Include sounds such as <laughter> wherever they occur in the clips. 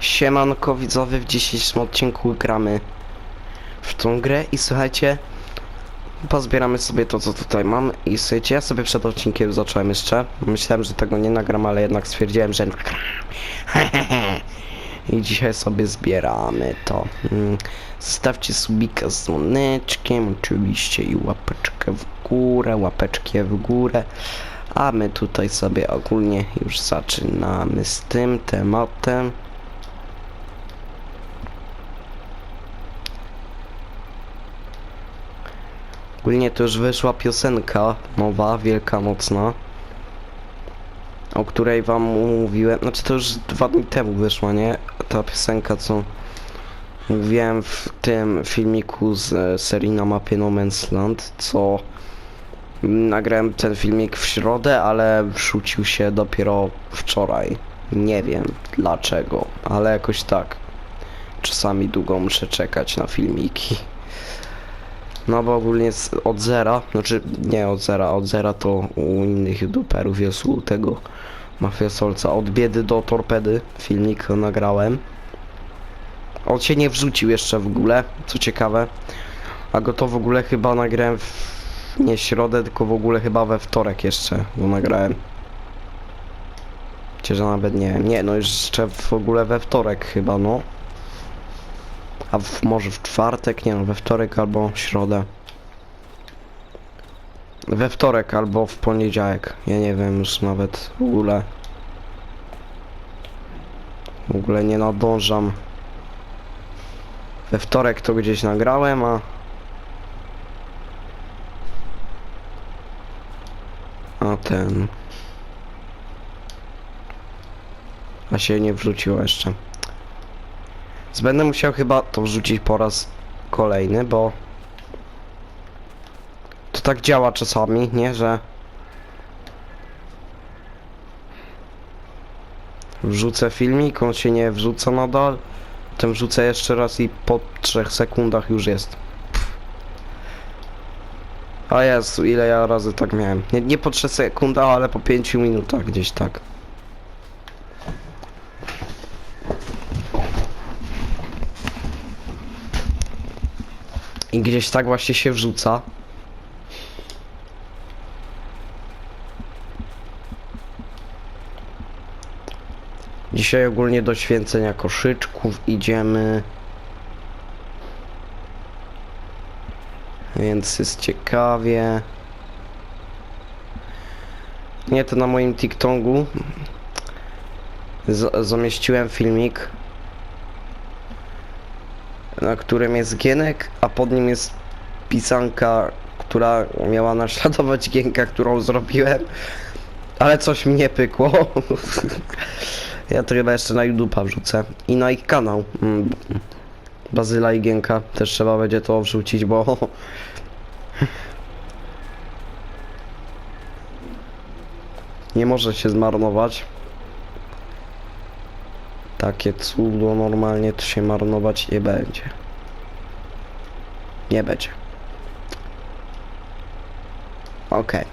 Siemanko widzowie, w dzisiejszym odcinku gramy w tą grę i słuchajcie, pozbieramy sobie to co tutaj mam i słuchajcie, ja sobie przed odcinkiem zacząłem jeszcze, myślałem, że tego nie nagram, ale jednak stwierdziłem, że. <laughs> I dzisiaj sobie zbieramy to. Mm, Zostawcie subika z dzwoneczkiem, oczywiście i łapeczkę w górę, łapeczkę w górę. A my tutaj sobie ogólnie już zaczynamy z tym tematem. Ogólnie to już wyszła piosenka nowa, wielkanocna, o której wam mówiłem, znaczy to już dwa dni temu wyszła, nie? Ta piosenka, co mówiłem w tym filmiku z e, serii na mapie No Man's Land, co nagrałem ten filmik w środę, ale wrzucił się dopiero wczoraj. Nie wiem dlaczego, ale jakoś tak. Czasami długo muszę czekać na filmiki. No bo ogólnie od zera, znaczy nie od zera, od zera to u innych youtuberów jest u tego Mafia Solca. Od biedy do torpedy filmik nagrałem. On się nie wrzucił jeszcze w ogóle, co ciekawe. A go to w ogóle chyba nagrałem w nie środę, tylko w ogóle chyba we wtorek jeszcze go nagrałem. Chociaż nawet nie nie no jeszcze w ogóle we wtorek chyba no. A w, może w czwartek, nie no, we wtorek albo w środę. We wtorek albo w poniedziałek. Ja nie wiem już nawet w ogóle. W ogóle nie nadążam. We wtorek to gdzieś nagrałem, a... A ten... A się nie wrzuciło jeszcze. Będę musiał chyba to wrzucić po raz kolejny, bo to tak działa czasami, nie, że wrzucę filmik, on się nie wrzuca nadal, potem wrzucę jeszcze raz i po 3 sekundach już jest. A jest, ile ja razy tak miałem. Nie, nie po 3 sekundach, ale po 5 minutach gdzieś tak. I gdzieś tak właśnie się wrzuca. Dzisiaj ogólnie do święcenia koszyczków idziemy. Więc jest ciekawie. Nie, to na moim TikToku zamieściłem filmik na którym jest Gienek, a pod nim jest pisanka, która miała naśladować Gienka, którą zrobiłem. Ale coś mnie pykło. <laughs> ja to chyba jeszcze na YouTube'a wrzucę. I na ich kanał. Mm, Bazyla i Gienka. Też trzeba będzie to wrzucić, bo... <laughs> Nie może się zmarnować. Takie cudo normalnie to się marnować nie będzie. Nie będzie. Okej.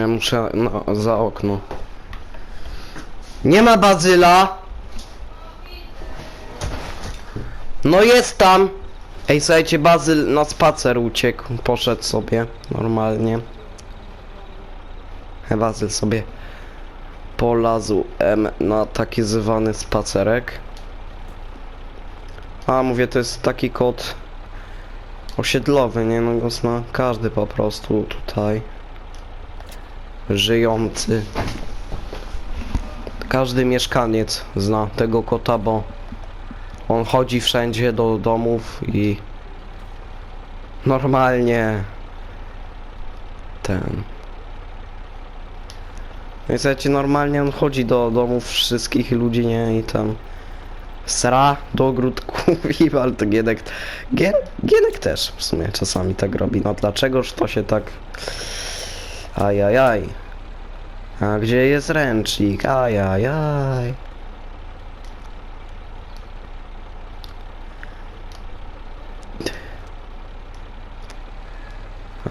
Ja muszę no, za okno. Nie ma bazyla! No jest tam! Ej, słuchajcie, Bazyl na spacer uciekł, poszedł sobie normalnie. E, Bazyl sobie polazł em, na taki zwany spacerek. A, mówię, to jest taki kot osiedlowy, nie? No go zna każdy po prostu tutaj żyjący. Każdy mieszkaniec zna tego kota, bo on chodzi wszędzie do domów i normalnie ten. No i słuchajcie, normalnie on chodzi do domów wszystkich ludzi, nie? I tam sra do ogródków i to Gienek, Gien, Gienek też w sumie czasami tak robi. No dlaczegoż to się tak... Ajajaj. A gdzie jest ręcznik? Ajajaj.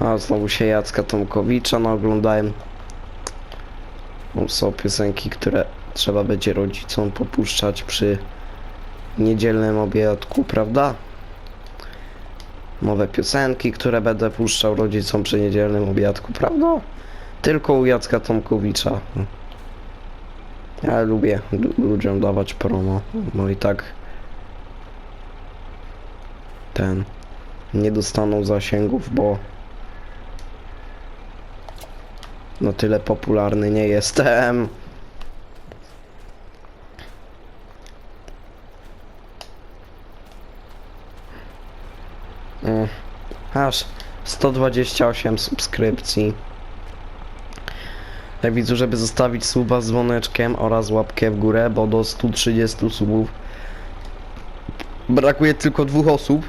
A znowu się Jacka Tomkowicza no oglądałem. No, Są piosenki, które trzeba będzie rodzicom popuszczać przy niedzielnym obiadku, prawda? Nowe piosenki, które będę puszczał rodzicom przy niedzielnym obiadku, prawda? Tylko u Jacka Tomkowicza. Ja lubię lu- ludziom dawać promo, bo i tak ten nie dostaną zasięgów, bo no tyle popularny nie jestem. Mm, Aż 128 subskrypcji. Widzę, żeby zostawić suba z dzwoneczkiem oraz łapkę w górę, bo do 130 subów brakuje tylko dwóch osób.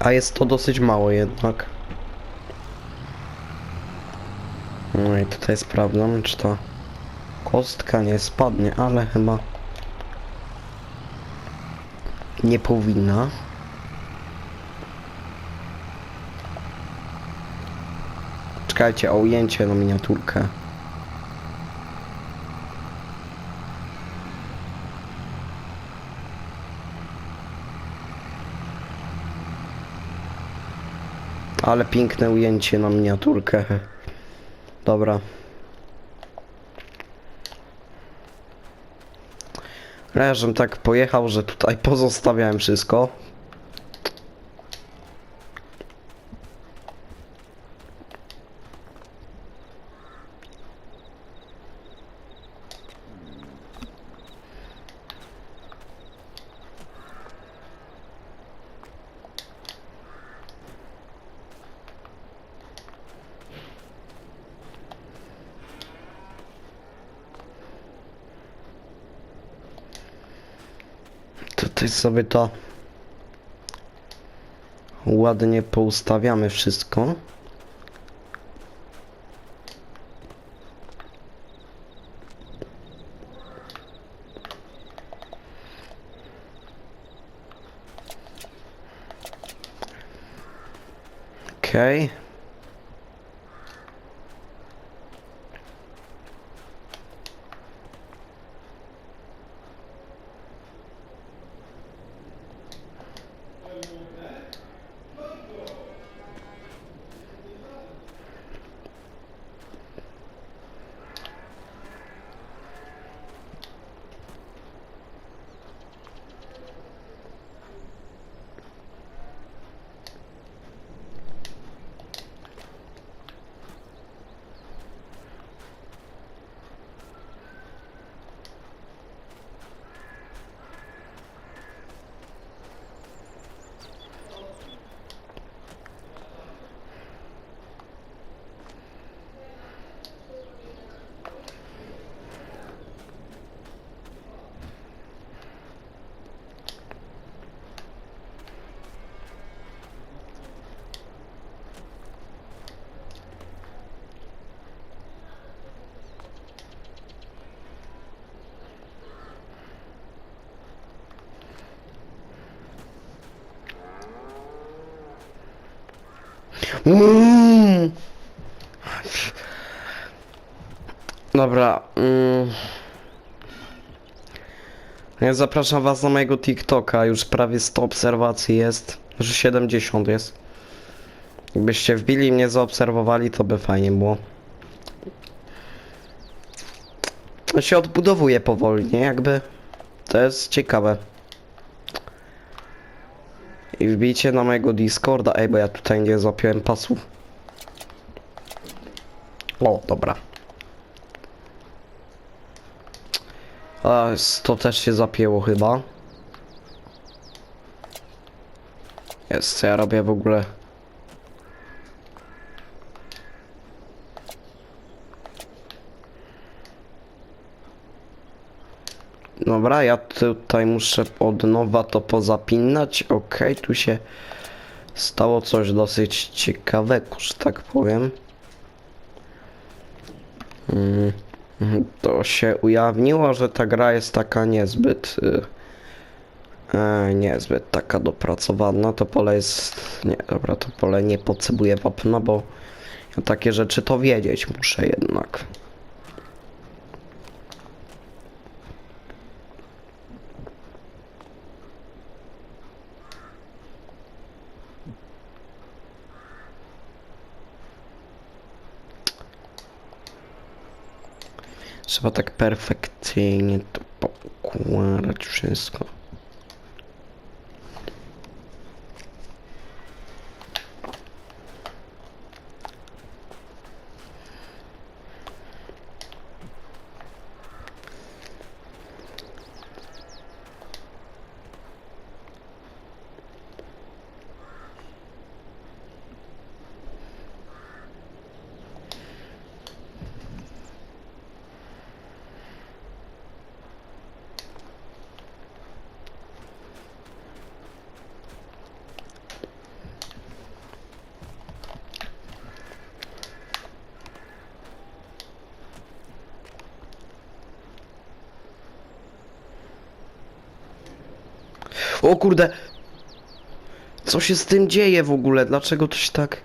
A jest to dosyć mało jednak. No i tutaj sprawdzam, czy ta kostka nie spadnie, ale chyba nie powinna. Czekajcie, o ujęcie na miniaturkę. Ale piękne ujęcie na miniaturkę. <laughs> Dobra. Ja żem tak pojechał, że tutaj <laughs> pozostawiałem wszystko. Tutaj sobie to ładnie poustawiamy wszystko. Okej. Mm. Dobra. Mm. Ja zapraszam was na mojego TikToka. Już prawie 100 obserwacji jest. Że 70 jest. Jakbyście wbili mnie zaobserwowali, to by fajnie było. To się odbudowuje powoli, nie? Jakby. To jest ciekawe. I wbijcie na mojego Discorda. Ej, bo ja tutaj nie złapiłem pasu. O, dobra. A, to też się zapięło chyba. Jest, co ja robię w ogóle? Dobra, ja tutaj muszę od nowa to pozapinać. Okej, tu się stało coś dosyć ciekawego, że tak powiem. Mm, To się ujawniło, że ta gra jest taka niezbyt y, E, niezbyt taka dopracowana. To pole jest... Nie, dobra, to pole nie potrzebuje wapna, bo ja takie rzeczy to wiedzieć muszę jednak. Trzeba tak perfekcyjnie to wszystko. O kurde! Co się z tym dzieje w ogóle? Dlaczego to się tak...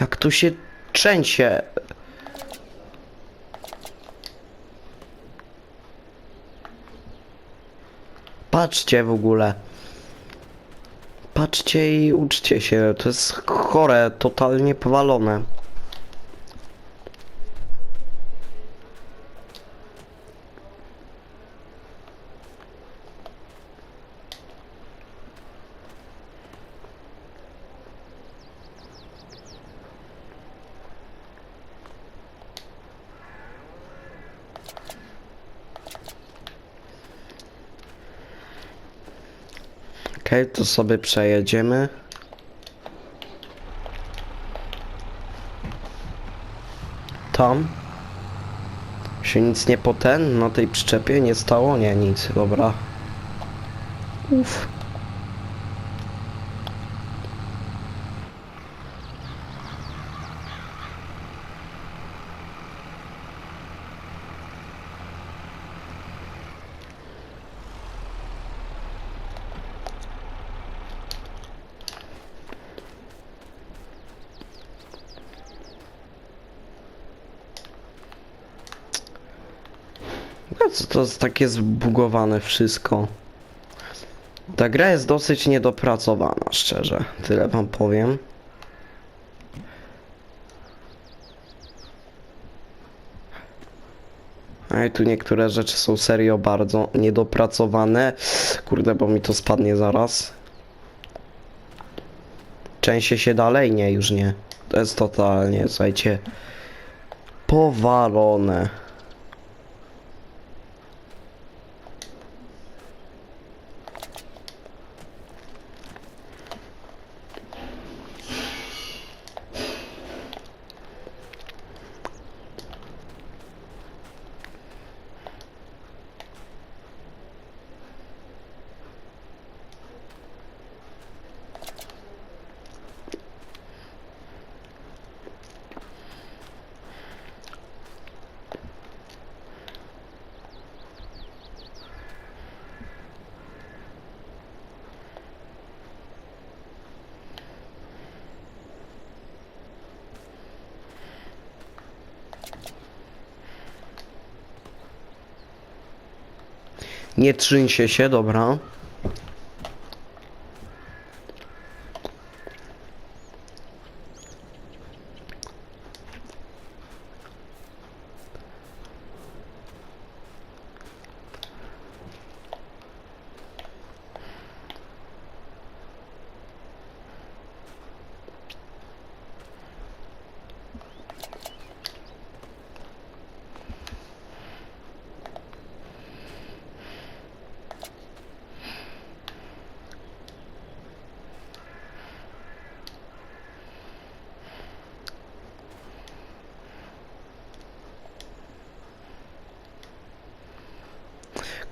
Jak to się trzęsie? Patrzcie w ogóle. Patrzcie i uczcie się. To jest chore, totalnie powalone. To sobie przejedziemy. Tam. Się nic nie poten na tej przyczepie nie stało? Nie, nic, dobra. Uff. Co to jest takie zbugowane wszystko. Ta gra jest dosyć niedopracowana, szczerze. Tyle wam powiem. A i tu niektóre rzeczy są serio bardzo niedopracowane. Kurde, bo mi to spadnie zaraz. Częściej się dalej? Nie, już nie. To jest totalnie, słuchajcie, powalone. Nie trzęsie się, dobra.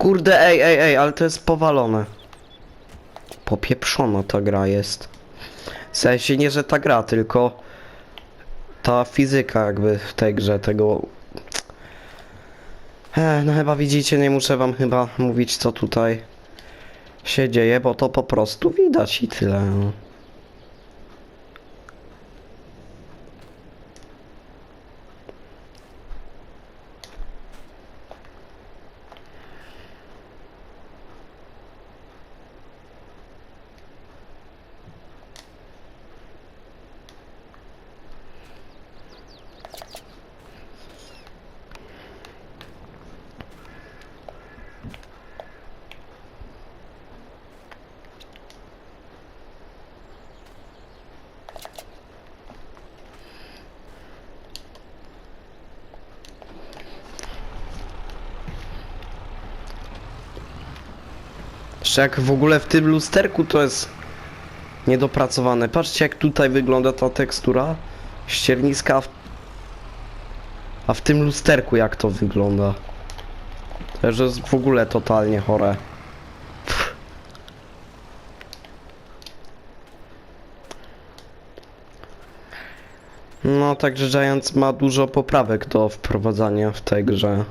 Kurde, ej, ej, ej, ale to jest powalone. Popieprzona ta gra jest. W sensie nie, że ta gra, tylko ta fizyka jakby w tej grze tego... E, no chyba widzicie, nie muszę wam chyba mówić co tutaj się dzieje, bo to po prostu widać i tyle. Jeszcze jak w ogóle w tym lusterku to jest niedopracowane. Patrzcie jak tutaj wygląda ta tekstura ścierniska, a w, a w tym lusterku jak to wygląda. To jest w ogóle totalnie chore. No, także Giants ma dużo poprawek do wprowadzania w tej grze.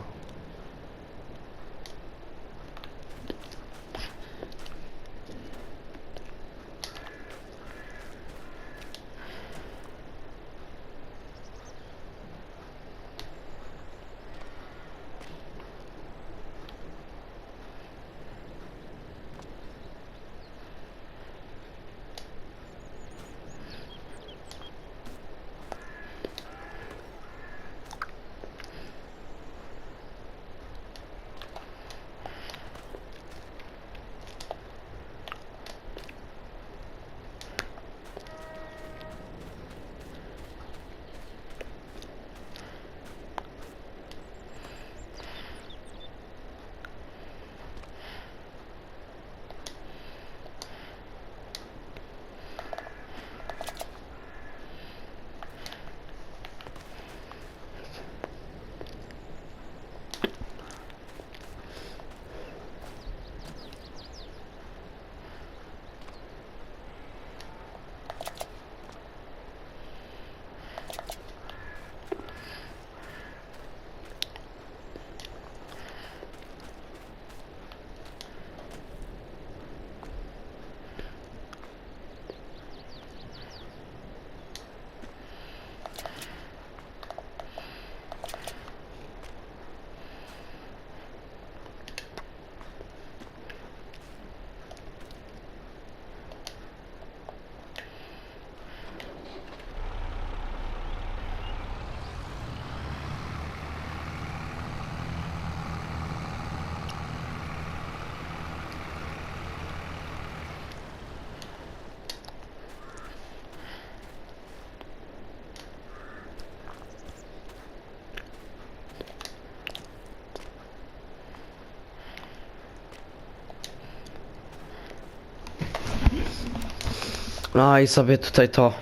No i sobie tutaj to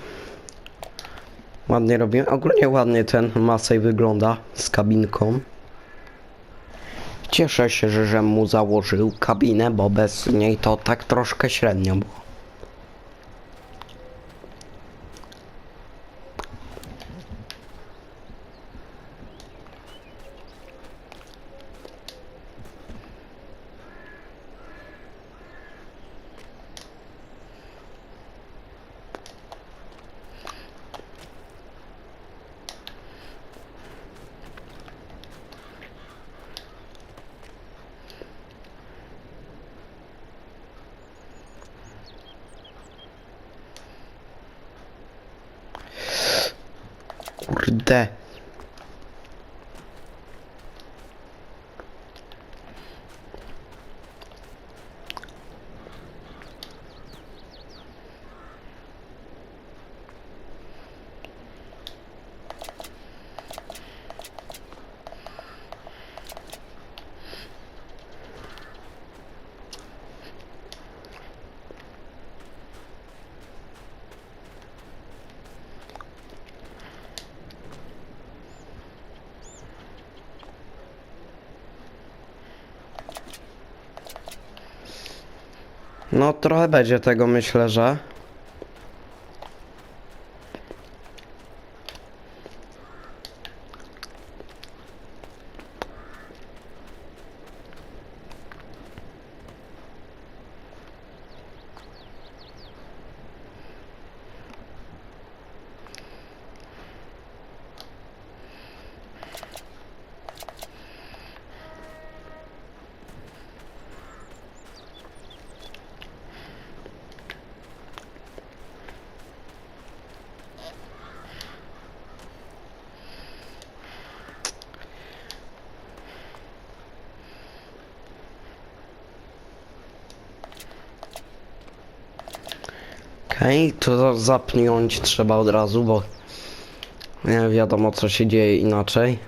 ładnie robimy. Ogólnie ładnie ten Masej wygląda z kabinką. Cieszę się, że, że mu założył kabinę, bo bez niej to tak troszkę średnio było. Kurde. No trochę będzie tego myślę, że. Okej, to za- zapniąć trzeba od razu, bo nie wiadomo co się dzieje inaczej.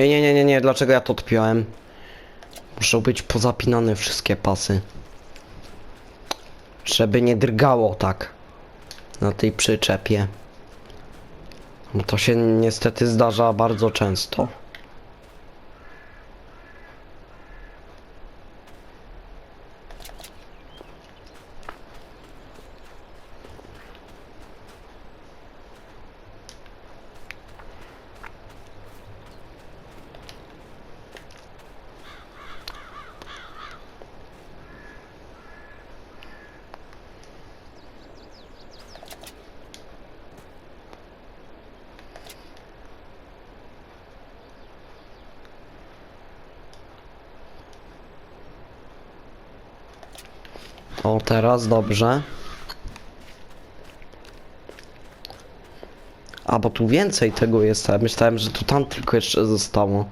Ej, nie, nie, nie, nie, dlaczego ja to odpiąłem? Muszą być pozapinane wszystkie pasy. Żeby nie drgało tak. Na tej przyczepie. Bo to się niestety zdarza bardzo często. O, teraz dobrze. A, bo tu więcej tego jest. Ja myślałem, że tu tam tylko jeszcze zostało.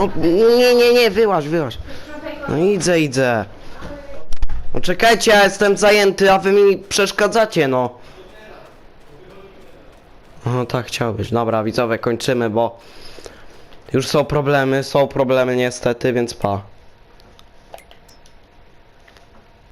No, nie, nie, nie, wyłaź, wyłaź. No idę, idę. No czekajcie, ja jestem zajęty, a wy mi przeszkadzacie, no. No tak chciałbyś. Dobra, widzowie, kończymy, bo już są problemy, są problemy niestety, więc pa.